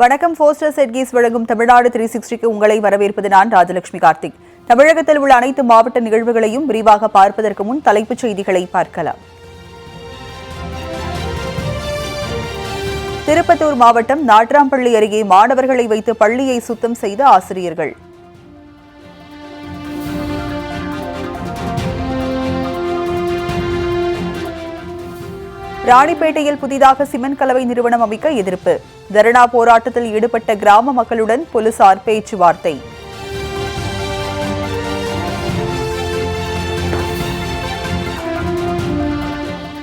வணக்கம் போஸ்டர் செட்கீஸ் வழங்கும் தமிழ்நாடு த்ரீ சிக்ஸ்டிக்கு உங்களை வரவேற்பது நான் ராஜலட்சுமி கார்த்திக். தமிழகத்தில் உள்ள அனைத்து மாவட்ட நிகழ்வுகளையும் விரிவாக பார்ப்பதற்கு முன் தலைப்புச் செய்திகளை பார்க்கலாம். திருப்பத்தூர் மாவட்டம் நாட்ராம்பள்ளி அருகே மாணவர்களை வைத்து பள்ளியை சுத்தம் செய்த ஆசிரியர்கள். ராணிப்பேட்டையில் புதிதாக சிமெண்ட் கலவை நிறுவனம் அமைக்க எதிர்ப்பு. தர்ணா போராட்டத்தில் ஈடுபட்ட கிராம மக்களுடன் போலீசார் பேச்சுவார்த்தை.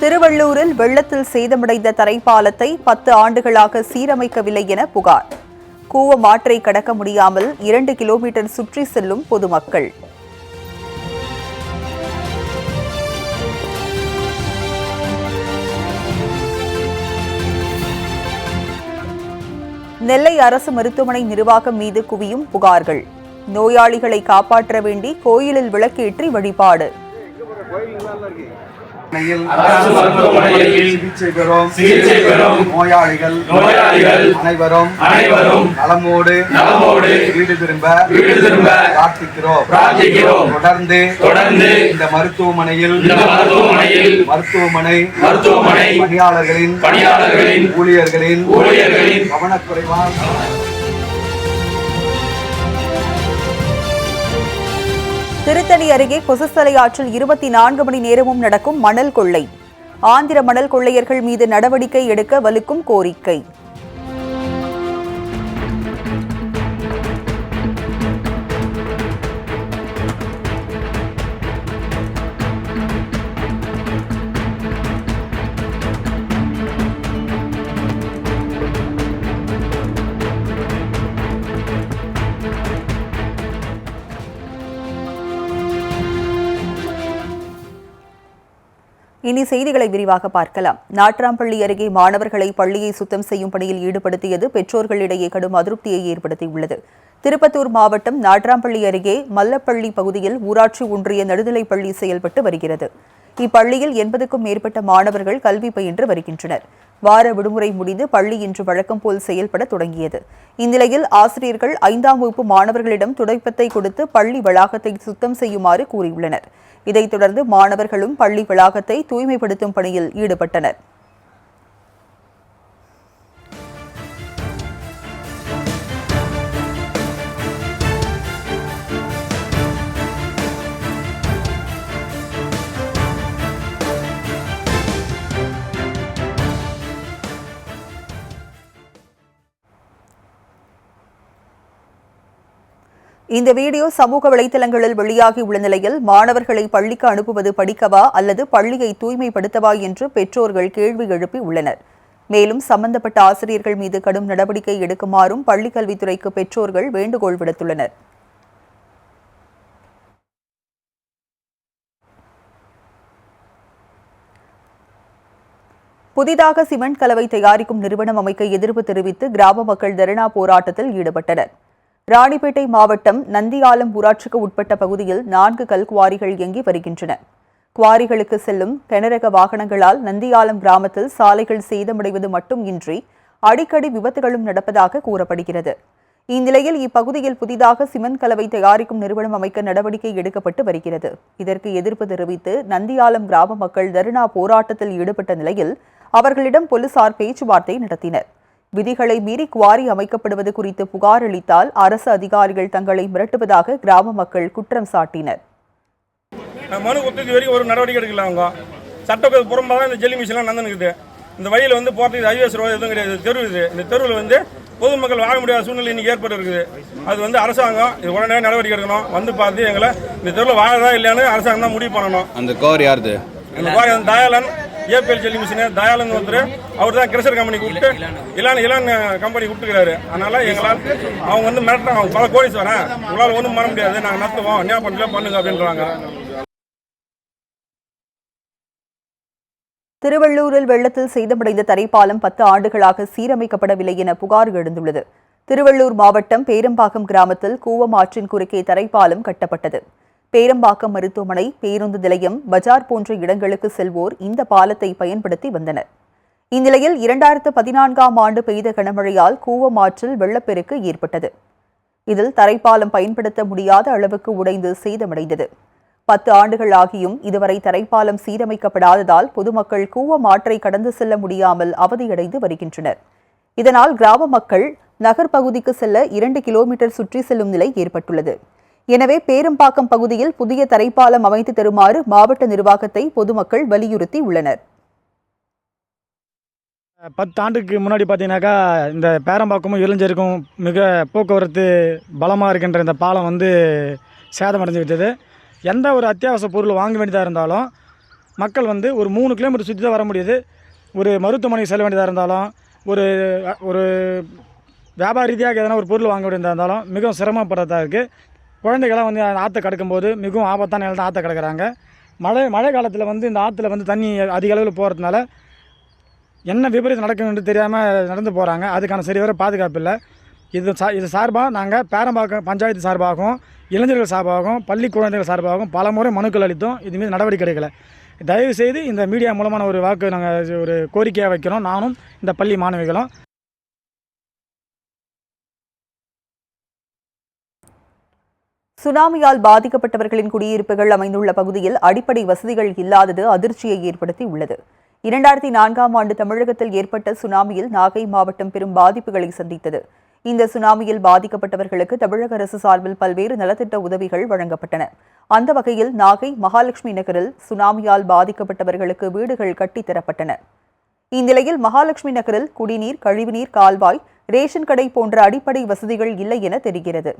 திருவள்ளூரில் வெள்ளத்தில் சேதமடைந்த தரைப்பாலத்தை பத்து ஆண்டுகளாக சீரமைக்கவில்லை என புகார். கூவம் ஆற்றை கடக்க முடியாமல் இரண்டு கிலோமீட்டர் சுற்றி செல்லும் பொதுமக்கள். நெல்லை அரசு மருத்துவமனை நிர்வாகம் மீது குவியும் புகார்கள். நோயாளிகளை காப்பாற்ற வேண்டி கோயிலில் விளக்கேற்றி வழிபாடு. மனையில் அரசு மருத்துவமனையில் சிகிச்சை பெறும் சிகிச்சை பெறும் நோயாளிகள் நோயாளிகள் அனைவரும் அனைவரும் நலமோடு நலமோடு வீடு திரும்ப வீடு திரும்ப பிரார்த்திக்கிறோம். பிரார்த்திக்கிறோம். தொடர்ந்து தொடர்ந்து இந்த மருத்துவமனையில் இந்த மருத்துவமனையில் மருத்துவமனை மருத்துவமனை பணியாளர்களின் பணியாளர்களின் ஊழியர்களின் ஊழியர்களின் கவனக்குறைவால் திருத்தணி அருகே கொசஸ்தலை ஆற்றில் இருபத்தி நான்கு மணி நேரமும் நடக்கும் மணல் கொள்ளை. ஆந்திர மணல் கொள்ளையர்கள் மீது நடவடிக்கை எடுக்க வலுக்கும் கோரிக்கை. இனி செய்திகளை விரிவாக பார்க்கலாம். நாட்ராம்பள்ளி அருகே மாணவர்களை பள்ளியை சுத்தம் செய்யும் பணியில் ஈடுபடுத்தியது பெற்றோர்களிடையே கடும் அதிருப்தியை ஏற்படுத்தியுள்ளது. திருப்பத்தூர் மாவட்டம் நாட்ராம்பள்ளி அருகே மல்லப்பள்ளி பகுதியில் ஊராட்சி ஒன்றிய நடுநிலைப் பள்ளி செயல்பட்டு வருகிறது. இப்பள்ளியில் எண்பதுக்கும் மேற்பட்ட மாணவர்கள் கல்வி பயின்று வருகின்றனர். வார விடுமுறை முடிந்து பள்ளி இன்று வழக்கம் போல் செயல்பட தொடங்கியது. இந்நிலையில் ஆசிரியர்கள் ஐந்தாம் வகுப்பு மாணவர்களிடம் துடைப்பத்தை கொடுத்து பள்ளி வளாகத்தை சுத்தம் செய்யுமாறு கூறியுள்ளனர். இதைத் தொடர்ந்து மாணவர்களும் பள்ளி வளாகத்தை தூய்மைப்படுத்தும் பணியில் ஈடுபட்டனர். இந்த வீடியோ சமூக வலைதளங்களில் வெளியாகி உள்ள நிலையில் மாணவர்களை பள்ளிக்கு அனுப்புவது படிக்கவா அல்லது பள்ளியை தூய்மைப்படுத்தவா என்று பெற்றோர்கள் கேள்வி எழுப்பி உள்ளனர். மேலும் சம்பந்தப்பட்ட ஆசிரியர்கள் மீது கடும் நடவடிக்கை எடுக்குமாறும் பள்ளிக் கல்வித்துறைக்கு பெற்றோர்கள் வேண்டுகோள் விடுத்துள்ளனர். புதிதாக சிமெண்ட் கலவை தயாரிக்கும் நிறுவனம் அமைக்க எதிர்ப்பு தெரிவித்து கிராம மக்கள் தர்ணா போராட்டத்தில் ஈடுபட்டனர். ராணிப்பேட்டை மாவட்டம் நந்தியாலம் ஊராட்சிக்கு உட்பட்ட பகுதியில் நான்கு கல் குவாரிகள் இயங்கி வருகின்றன. குவாரிகளுக்கு செல்லும் கனரக வாகனங்களால் நந்தியாலம் கிராமத்தில் சாலைகள் சேதமடைவது மட்டுமின்றி அடிக்கடி விபத்துகளும் நடப்பதாக கூறப்படுகிறது. இந்நிலையில் இப்பகுதியில் புதிதாக சிமெண்ட் கலவை தயாரிக்கும் நிறுவனம் அமைக்க நடவடிக்கை எடுக்கப்பட்டு வருகிறது. இதற்கு எதிர்ப்பு தெரிவித்து நந்தியாலம் கிராம மக்கள் தர்ணா போராட்டத்தில் ஈடுபட்ட நிலையில் அவர்களிடம் போலீசார் பேச்சுவார்த்தை நடத்தினர். விதிகளை மீறி குவாரி அமைக்கப்படுவது குறித்து புகார் அளித்தால் அரசு அதிகாரிகள் தங்களை மிரட்டுவதாக கிராம மக்கள் குற்றம் சாட்டினர். மனு கொடுத்தது வரைக்கும் ஒரு நடவடிக்கை எடுக்கல அவங்க. சட்டத்துக்கு புறம்பாக தான் இந்த ஜெல்லி மிஷின்லாம் நடந்துருக்குது இந்த வழியில் வந்து போகிறதுக்கு ஹைவேஸ் ரோடு எதுவும் கிடையாது. தெரு இது. இந்த தெருவில் வந்து பொதுமக்கள் வாழ முடியாத சூழ்நிலை இன்னைக்கு ஏற்பட்டு இருக்குது. அது வந்து அரசாங்கம் இது உடனே நடவடிக்கை எடுக்கணும். வந்து பார்த்து எங்களை இந்த தெருவில் வாழதா இல்லையான்னு அரசாங்கம் தான் முடிவு பண்ணணும். அந்த கவர் யாருது? இந்த மாதிரி அந்த Dayalan ABL jelly machine Dayalan ஒருத்தர் அவர் தான் கிரஷர் கம்பெனி கூப்பிட்டு இலான் இலான் கம்பெனி கூப்பிட்டுக்கிறாரு அதனால எங்களால் அவங்க வந்து மிரட்டுறாங்க. அவங்க பல கோடிஸ் வரேன் உங்களால் ஒன்றும் பண்ண முடியாது. நாங்கள் நடத்துவோம் என்ன பண்ணல பண்ணுங்க அப்படின்றாங்க. திருவள்ளூரில் வெள்ளத்தில் சேதமடைந்த தரைப்பாலம் பத்து ஆண்டுகளாக சீரமைக்கப்படவில்லை என புகார் எழுந்துள்ளது. திருவள்ளூர் மாவட்டம் பேரம்பாக்கம் கிராமத்தில் கூவம் ஆற்றின் குறுக்கே தரைப்பாலம் கட்டப்பட்டது. பேரம்பாக்கம் மருத்துவமனை பேருந்து நிலையம் பஜார் போன்ற இடங்களுக்கு செல்வோர் இந்த பாலத்தை பயன்படுத்தி வந்தனர். இந்நிலையில் இரண்டாயிரத்து பதினான்காம் ஆண்டு பெய்த கனமழையால் கூவம் ஆற்றில் வெள்ளப்பெருக்கு ஏற்பட்டது. இதில் தரைப்பாலம் பயன்படுத்த முடியாத அளவுக்கு உடைந்து சேதமடைந்தது. பத்து ஆண்டுகள் ஆகியும் இதுவரை தரைப்பாலம் சீரமைக்கப்படாததால் பொதுமக்கள் கூவம் ஆற்றை கடந்து செல்ல முடியாமல் அவதியடைந்து வருகின்றனர். இதனால் கிராம மக்கள் நகர்பகுதிக்கு செல்ல இரண்டு கிலோமீட்டர் சுற்றி செல்லும் நிலை ஏற்பட்டுள்ளது. எனவே பேரும்பாக்கம் பகுதியில் புதிய தரைப்பாலம் அமைத்து தருமாறு மாவட்ட நிர்வாகத்தை பொதுமக்கள் வலியுறுத்தி உள்ளனர். பத்து ஆண்டுக்கு முன்னாடி பார்த்தீங்கன்னாக்கா இந்த பேரம்பாக்கமும் இளைஞருக்கும் மிக போக்குவரத்து பலமாக இருக்கின்ற இந்த பாலம் வந்து சேதமடைஞ்சு விட்டது. எந்த ஒரு அத்தியாவசிய பொருள் வாங்க வேண்டியதாக இருந்தாலும் மக்கள் வந்து ஒரு மூணு கிலோமீட்டர் சுற்றி தான் வர முடியுது. ஒரு மருத்துவமனைக்கு செல்ல வேண்டியதாக இருந்தாலும் ஒரு ஒரு வியாபார ரீதியாக எதனா ஒரு பொருள் வாங்க வேண்டியதாக இருந்தாலும் மிகவும் சிரமப்படுறதா இருக்குது குழந்தைகள்லாம் வந்து ஆற்றை கடக்கும்போது மிகவும் ஆபத்தான நிலை தான் ஆற்றை கடக்குறாங்க. மழை மழை காலத்தில் வந்து இந்த ஆற்றுல வந்து தண்ணி அதிக அளவில் போகிறதுனால என்ன விபரீதம் நடக்கும்னு தெரியாமல் நடந்து போகிறாங்க அதுக்கான சரிவர பாதுகாப்பு இல்லை. இது சா இது சார்பாக நாங்கள் பேரம்பாக்கம் பஞ்சாயத்து சார்பாகவும் இளைஞர்கள் சார்பாகவும் பள்ளி குழந்தைகள் சார்பாகவும் பல முறை மனுக்கள் அளித்தோம். இது மீது நடவடிக்கை எடுக்கலை. தயவு செய்து இந்த மீடியா மூலமான ஒரு வாக்கு நாங்கள் ஒரு கோரிக்கையாக வைக்கிறோம். நானும் இந்த பள்ளி மாணவிகளும். சுனாமியால் பாதிக்கப்பட்டவர்களின் குடியிருப்புகள் அமைந்துள்ள பகுதியில் அடிப்படை வசதிகள் இல்லாதது அதிர்ச்சியை ஏற்படுத்தி உள்ளது இரண்டாயிரத்தி நான்காம் ஆண்டு தமிழகத்தில் ஏற்பட்ட சுனாமியில் நாகை மாவட்டம் பெரும் பாதிப்புகளை சந்தித்தது. இந்த சுனாமியில் பாதிக்கப்பட்டவர்களுக்கு தமிழக அரசு சார்பில் பல்வேறு நலத்திட்ட உதவிகள் வழங்கப்பட்டன. அந்த வகையில் நாகை மகாலட்சுமி நகரில் சுனாமியால் பாதிக்கப்பட்டவர்களுக்கு வீடுகள் கட்டித்தரப்பட்டன இந்நிலையில் மகாலட்சுமி நகரில் குடிநீர் கழிவுநீர் கால்வாய் ரேஷன் கடை போன்ற அடிப்படை வசதிகள் இல்லை என தெரிகிறது.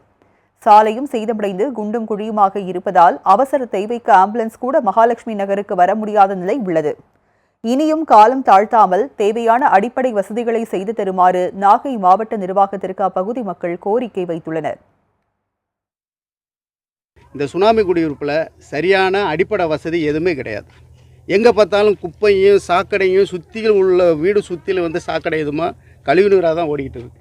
சாலையும் சேதமடைந்து குண்டும் குழியுமாக இருப்பதால் அவசர தேவைக்கு ஆம்புலன்ஸ் கூட மகாலட்சுமி நகருக்கு வர முடியாத நிலை உள்ளது. இனியும் காலம் தாழ்த்தாமல் தேவையான அடிப்படை வசதிகளை செய்து தருமாறு நாகை மாவட்ட நிர்வாகத்திற்கு அப்பகுதி மக்கள் கோரிக்கை வைத்துள்ளனர். இந்த சுனாமி குடியிருப்பில் சரியான அடிப்படை வசதி எதுவுமே கிடையாது. எங்கே பார்த்தாலும் குப்பையும் சாக்கடையும் சுற்றிலும் உள்ள வீடு சுற்றிலும் வந்து சாக்கடை எதுமா கழிவுநீராக தான் ஓடிக்கிட்டு இருக்கு.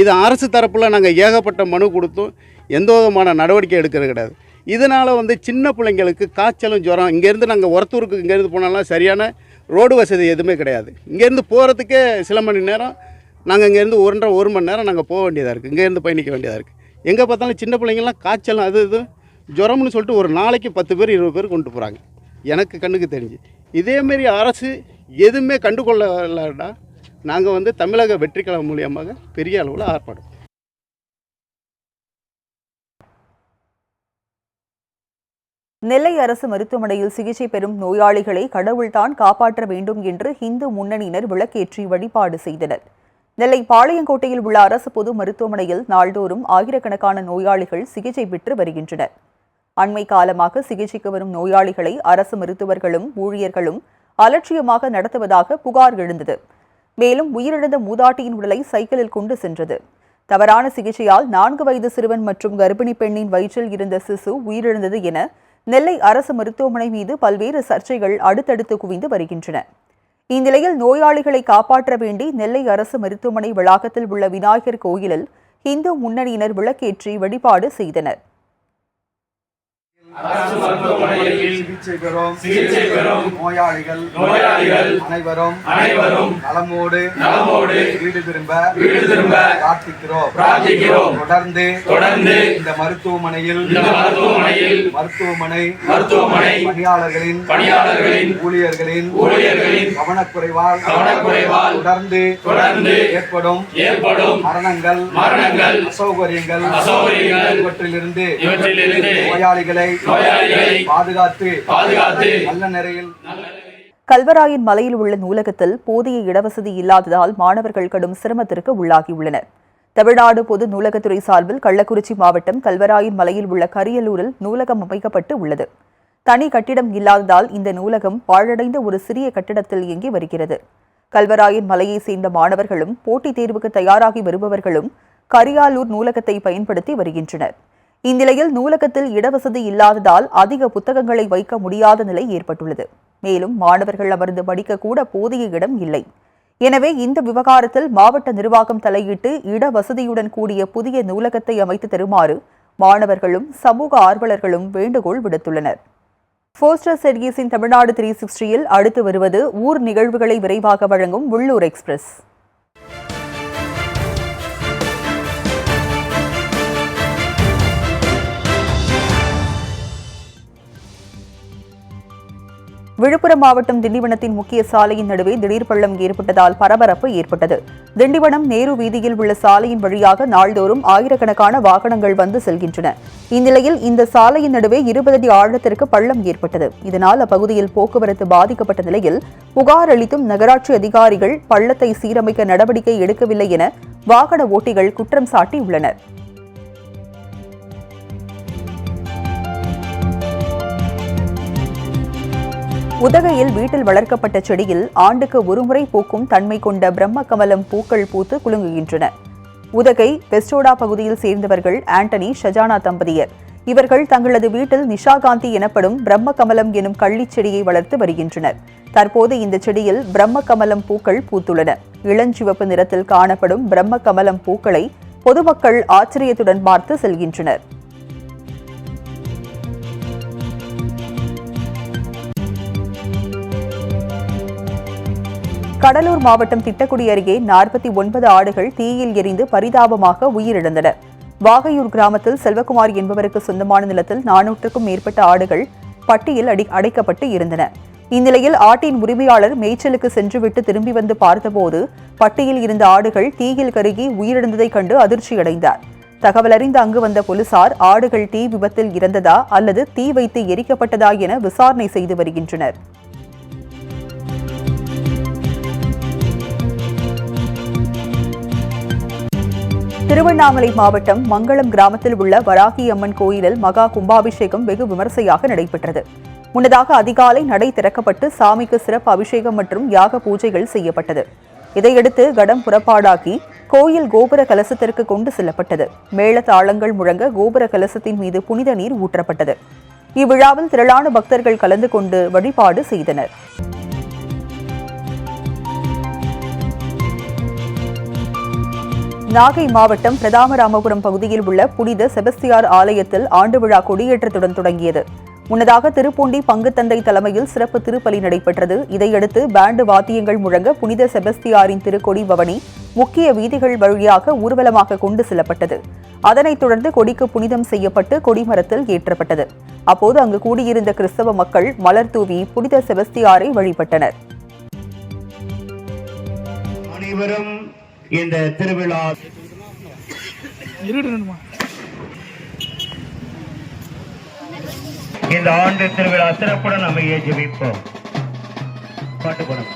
இது அரசு தரப்பில் நாங்கள் ஏகப்பட்ட மனு கொடுத்தும். எந்த விதமான நடவடிக்கை எடுக்கிறது கிடையாது. இதனால் வந்து சின்ன பிள்ளைங்களுக்கு காய்ச்சலும் ஜுரம் இங்கேருந்து நாங்கள் ஒருத்தூருக்கு இங்கேருந்து போனாலும் சரியான ரோடு வசதி எதுவுமே கிடையாது. இங்கேருந்து போகிறதுக்கே சில மணி நேரம் நாங்கள் இங்கேருந்து ஒன்றரை ஒரு மணி நேரம் நாங்கள் போக வேண்டியதாக இருக்குது இங்கேருந்து பயணிக்க வேண்டியதாக இருக்குது எங்கே பார்த்தாலும் சின்ன பிள்ளைங்கள்லாம் காய்ச்சலும் அது இது ஜுரம்னு சொல்லிட்டு ஒரு நாளைக்கு பத்து பேர் இருபது பேர் கொண்டு போகிறாங்க எனக்கு கண்ணுக்கு தெரிஞ்சு. இதேமாரி அரசு எதுவுமே கண்டுகொள்ளலடா. நாங்கள் வந்து தமிழக வெற்றிக்கழகம் மூலியமாக பெரிய அளவில் ஆர்ப்பாடும் நெல்லை அரசு மருத்துவமனையில் சிகிச்சை பெறும் நோயாளிகளை கடவுள்தான் காப்பாற்ற வேண்டும் என்று இந்து முன்னணியினர் விளக்கேற்றி வழிபாடு செய்தனர். நெல்லை பாளையங்கோட்டையில் உள்ள அரசு பொது மருத்துவமனையில் நாள்தோறும் ஆயிரக்கணக்கான நோயாளிகள் சிகிச்சை பெற்று வருகின்றனர். அண்மை காலமாக சிகிச்சைக்கு வரும் நோயாளிகளை அரசு மருத்துவர்களும் ஊழியர்களும் அலட்சியமாக நடத்துவதாக புகார் எழுந்தது. மேலும் உயிரிழந்த மூதாட்டியின் உடலை சைக்கிளில் கொண்டு சென்றது. தவறான சிகிச்சையால் நான்கு வயது சிறுவன் மற்றும் கர்ப்பிணி பெண்ணின் வயிற்றில் இருந்த சிசு உயிரிழந்தது என நெல்லை அரசு மருத்துவமனை மீது பல்வேறு சர்ச்சைகள் அடுத்தடுத்து குவிந்து வருகின்றன. இந்நிலையில் நோயாளிகளை காப்பாற்ற வேண்டி நெல்லை அரசு மருத்துவமனை வளாகத்தில் உள்ள விநாயகர் கோயிலில் இந்து முன்னணியினர் விளக்கேற்றி வழிபாடு செய்தனர். அரசு மருத்துவமனையில் சிகிச்சை பெறும் சிகிச்சை பெறும் நோயாளிகள் நோயாளிகள் அனைவரும் அனைவரும் நலமோடு நலமோடு வீடு திரும்ப வீடு திரும்ப பிரார்த்திக்கிறோம் பிரார்த்திக்கிறோம். தொடர்ந்து தொடர்ந்து இந்த மருத்துவமனையில் இந்த மருத்துவமனையில் மருத்துவமனை மருத்துவமனை பணியாளர்களின் பணியாளர்களின் ஊழியர்களின் ஊழியர்களின் கவனக்குறைவால் கவனக்குறைவால் தொடர்ந்து தொடர்ந்து ஏற்படும் ஏற்படும் மரணங்கள் மரணங்கள் அசௌகரியங்கள் அசௌகரியங்கள் இவற்றிலிருந்து இவற்றிலிருந்து நோயாளிகளை நோயாளிகளை பாதுகாத்து பாதுகாத்து நல்ல நிலையில் கல்வராயன் மலையில் உள்ள நூலகத்தில் போதிய இடவசதி இல்லாததால் மாணவர்கள் கடும் சிரமத்திற்கு உள்ளாகியுள்ளனர். தமிழ்நாடு பொது நூலகத்துறை சார்பில் கள்ளக்குறிச்சி மாவட்டம் கல்வராயன் மலையில் உள்ள கரியலூரில் நூலகம் அமைக்கப்பட்டு உள்ளது. தனி கட்டிடம் இல்லாததால் இந்த நூலகம் பாழடைந்த ஒரு சிறிய கட்டிடத்தில் இயங்கி வருகிறது. கல்வராயன் மலையை சேர்ந்த மாணவர்களும் போட்டித் தேர்வுக்கு தயாராகி வருபவர்களும் கரியாலூர் நூலகத்தை பயன்படுத்தி வருகின்றனர். இந்நிலையில் நூலகத்தில் இடவசதி இல்லாததால் அதிக புத்தகங்களை வைக்க முடியாத நிலை ஏற்பட்டுள்ளது. மேலும் மாணவர்கள் அமர்ந்து படிக்க கூட போதிய இடம் இல்லை. எனவே இந்த விவகாரத்தில் மாவட்ட நிர்வாகம் தலையிட்டு இடவசதியுடன் கூடிய புதிய நூலகத்தை அமைத்து தருமாறு மாணவர்களும் சமூக ஆர்வலர்களும் வேண்டுகோள் விடுத்துள்ளனர். போஸ்டர் செர்கீஸின் தமிழ்நாடு த்ரீ சிக்ஸ்டியில் அடுத்து வருவது ஊர் நிகழ்வுகளை விரைவாக வழங்கும் உள்ளூர் எக்ஸ்பிரஸ். விழுப்புரம் மாவட்டம் திண்டிவனத்தின் முக்கிய சாலையின் நடுவே திடீர் பள்ளம் ஏற்பட்டதால் பரபரப்பு ஏற்பட்டது. திண்டிவனம் நேரு வீதியில் உள்ள சாலையின் வழியாக நாள்தோறும் ஆயிரக்கணக்கான வாகனங்கள் வந்து செல்கின்றன. இந்நிலையில் இந்த சாலையின் நடுவே இருபது அடி ஆழத்திற்கு பள்ளம் ஏற்பட்டது. இதனால் அப்பகுதியில் போக்குவரத்து பாதிக்கப்பட்ட நிலையில் புகார் அளித்தும் நகராட்சி அதிகாரிகள் பள்ளத்தை சீரமைக்க நடவடிக்கை எடுக்கவில்லை என வாகன ஓட்டிகள் குற்றம் சாட்டியுள்ளனர். உதகையில் வீட்டில் வளர்க்கப்பட்ட செடியில் ஆண்டுக்கு ஒருமுறை பூக்கும் தன்மை கொண்ட பிரம்ம கமலம் பூக்கள் பூத்து குலுங்குகின்றன. உதகை பெஸ்டோடா பகுதியில் சேர்ந்தவர்கள் ஆண்டனி ஷஜானா தம்பதியர். இவர்கள் தங்களது வீட்டில் நிஷாகாந்தி எனப்படும் பிரம்ம கமலம் எனும் கள்ளிச் செடியை வளர்த்து வருகின்றனர். தற்போது இந்த செடியில் பிரம்ம கமலம் பூக்கள் பூத்துள்ளன. இளஞ்சிவப்பு நிறத்தில் காணப்படும் பிரம்ம கமலம் பூக்களை பொதுமக்கள் ஆச்சரியத்துடன் பார்த்து செல்கின்றனர். கடலூர் மாவட்டம் திட்டக்குடி அருகே நாற்பத்தி ஒன்பது ஆடுகள் தீயில் எரிந்து பரிதாபமாக உயிரிழந்தன. வாகையூர் கிராமத்தில் செல்வகுமார் என்பவருக்கு சொந்தமான நிலத்தில் நானூற்றுக்கும் மேற்பட்ட ஆடுகள் பட்டியில் அடி அடைக்கப்பட்டு இருந்தன. இந்நிலையில் ஆட்டின் உரிமையாளர் மேய்ச்சலுக்கு சென்றுவிட்டு திரும்பி வந்து பார்த்தபோது பட்டியில் இருந்த ஆடுகள் தீயில் கருகி உயிரிழந்ததைக் கண்டு அதிர்ச்சியடைந்தார். தகவலறிந்து அங்கு வந்த போலீசார் ஆடுகள் தீ விபத்தில் இறந்ததா அல்லது தீ வைத்து எரிக்கப்பட்டதா என விசாரணை செய்து வருகின்றனர். திருவண்ணாமலை மாவட்டம் மங்களம் கிராமத்தில் உள்ள வராகி அம்மன் கோயிலில் மகா கும்பாபிஷேகம் வெகு விமர்சையாக நடைபெற்றது. முன்னதாக அதிகாலை நடை திறக்கப்பட்டு சாமிக்கு சிறப்பு அபிஷேகம் மற்றும் யாக பூஜைகள் செய்யப்பட்டது. இதையடுத்து கடம் புறப்பாடாக்கி கோயில் கோபுர கலசத்திற்கு கொண்டு செல்லப்பட்டது. மேள தாளங்கள் முழங்க கோபுர கலசத்தின் மீது புனித நீர் ஊற்றப்பட்டது. இவ்விழாவில் திரளான பக்தர்கள் கலந்து கொண்டு வழிபாடு செய்தனர். நாகை மாவட்டம் பிரதாமராமபுரம் பகுதியில் உள்ள புனித செபஸ்தியார் ஆலயத்தில் ஆண்டு விழா கொடியேற்றத்துடன் தொடங்கியது. முன்னதாக திருப்பூண்டி பங்குத்தந்தை தலைமையில் சிறப்பு திருப்பலி நடைபெற்றது. இதையடுத்து பேண்டு வாத்தியங்கள் முழங்க புனித செபஸ்தியாரின் திருக்கொடி பவனி முக்கிய வீதிகள் வழியாக ஊர்வலமாக கொண்டு செல்லப்பட்டது. அதனைத் தொடர்ந்து கொடிக்கு புனிதம் செய்யப்பட்டு கொடிமரத்தில் ஏற்றப்பட்டது. அப்போது அங்கு கூடியிருந்த கிறிஸ்தவ மக்கள் மலர் தூவி புனித செபஸ்தியாரை வழிபட்டனர். அனைவரும் இந்த திருவிழா. இந்த ஆண்டு திருவிழா சிறப்புடன் அமைய ஜெபிப்போம். பாட்டு போனோம்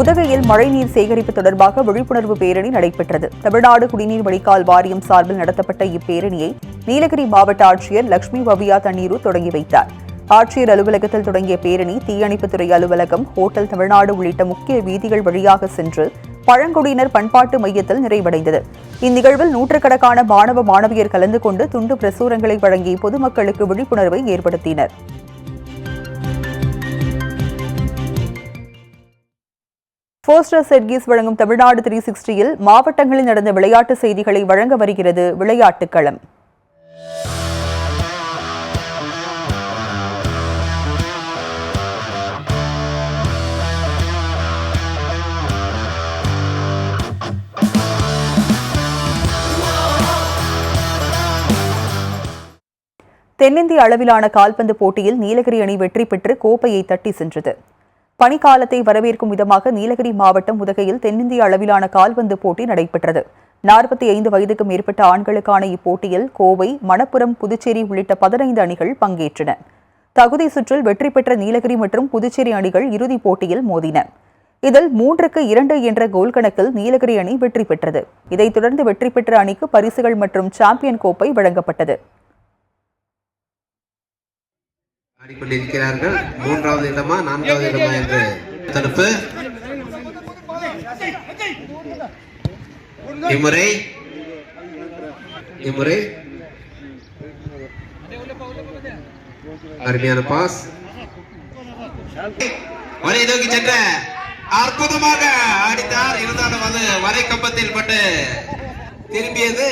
உதகையில் மழைநீர் சேகரிப்பு தொடர்பாக விழிப்புணர்வு பேரணி நடைபெற்றது. தமிழ்நாடு குடிநீர் வடிகால் வாரியம் சார்பில் நடத்தப்பட்ட இப்பேரணியை நீலகிரி மாவட்ட ஆட்சியர் லட்சுமி பவியா தண்ணீரு தொடங்கி வைத்தார். ஆட்சியர் அலுவலகத்தில் தொடங்கிய பேரணி தீயணைப்புத்துறை அலுவலகம் ஹோட்டல் தமிழ்நாடு உள்ளிட்ட முக்கிய வீதிகள் வழியாக சென்று பழங்குடியினர் பண்பாட்டு மையத்தில் நிறைவடைந்தது. இந்நிகழ்வில் நூற்றுக்கணக்கான மாணவ மாணவியர் கலந்து கொண்டு துண்டு பிரசுரங்களை வழங்கி பொதுமக்களுக்கு விழிப்புணர்வை ஏற்படுத்தினர். போஸ்டர் செர்கீஸ் வழங்கும் தமிழ்நாடு த்ரீ சிக்ஸ்டியில் மாவட்டங்களில் நடந்த விளையாட்டு செய்திகளை வழங்க வருகிறது விளையாட்டுக் களம் தென்னிந்திய அளவிலான கால்பந்து போட்டியில் நீலகிரி அணி வெற்றி பெற்று கோப்பையை தட்டி சென்றது. பனிக்காலத்தை வரவேற்கும் விதமாக நீலகிரி மாவட்டம் உதகையில் தென்னிந்திய அளவிலான கால்பந்து போட்டி நடைபெற்றது. நாற்பத்தி ஐந்து வயதுக்கு மேற்பட்ட ஆண்களுக்கான இப்போட்டியில் கோவை மணப்புரம் புதுச்சேரி உள்ளிட்ட பதினைந்து அணிகள் பங்கேற்றன. தகுதி சுற்றில் வெற்றி பெற்ற நீலகிரி மற்றும் புதுச்சேரி அணிகள் இறுதிப் போட்டியில் மோதின. இதில் மூன்றுக்கு இரண்டு என்ற கோல் கணக்கில் நீலகிரி அணி வெற்றி பெற்றது. இதைத் தொடர்ந்து வெற்றி பெற்ற அணிக்கு பரிசுகள் மற்றும் சாம்பியன் கோப்பை வழங்கப்பட்டது. ஆடிக்கொண்டிருக்கிறார்கள் மூன்றாவது இடமா நான்காவது இடமா என்று தடுப்பு. இம்முறை இம்முறை. அருமையான பாஸ். வலை நோக்கி சென்ற அற்புதமாக ஆடித்தார். இருந்தாலும் அது வரை கம்பத்தில் பட்டு திரும்பியது.